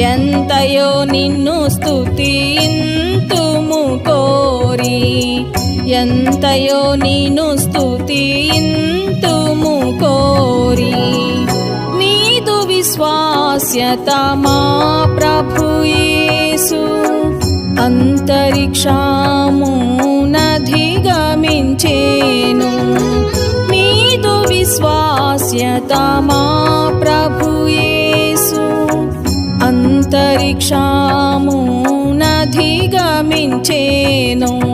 ఎంతయో నిన్ను స్థుతింతుము కోరి. ఎంతయో నిన్ను స్థుతింతుము కోరి. నీదు విశ్వాస్యత మా ప్రభుయేసు యేసు. అంతరిక్షమునధిగమించేను. నీదు విశ్వాస్యత మా అంతరిక్షమునధిగమించేను